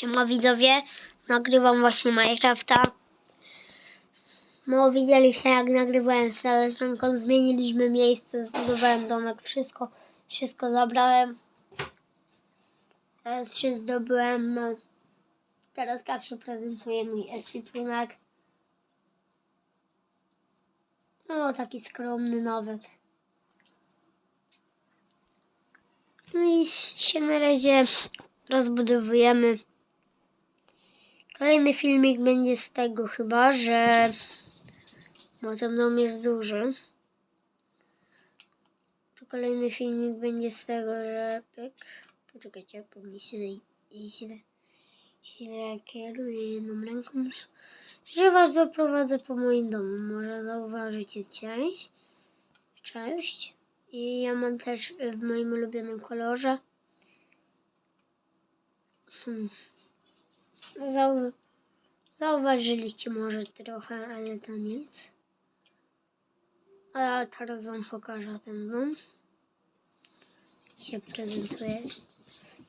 Siema widzowie, nagrywam właśnie Minecrafta. No widzieliście jak nagrywałem z koleżanką, zmieniliśmy miejsce, zbudowałem domek, wszystko, wszystko zabrałem. Teraz się zdobyłem, no. Teraz tak się prezentuje mój ekwipunek. No taki skromny nawet. No i się na razie rozbudowujemy. Kolejny filmik będzie z tego chyba, że bo ten dom jest duży. To kolejny filmik będzie z tego, że pyk. Poczekajcie, bo mi się źle, źle kieruję jedną ręką. Że was zaprowadzę po moim domu. Może zauważycie część. Część. I ja mam też w moim ulubionym kolorze. Hmm. Zau zauważyliście może trochę, ale to nic. A teraz wam pokażę ten dom. Się prezentuje.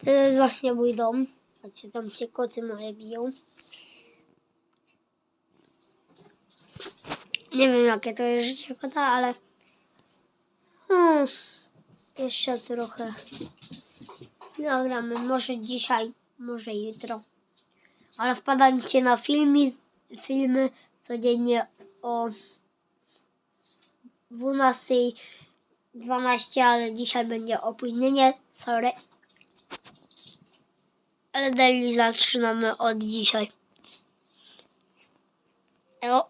To jest właśnie mój dom. Patrzcie, tam się koty moje biją. Nie wiem jakie to jest życie kota, ale hmm, jeszcze trochę nagramy. Może dzisiaj, może jutro. Ale wpadajcie na filmy, filmy codziennie o 12.12, ale dzisiaj będzie opóźnienie. Sorry. Ale daily zaczynamy od dzisiaj. Elo.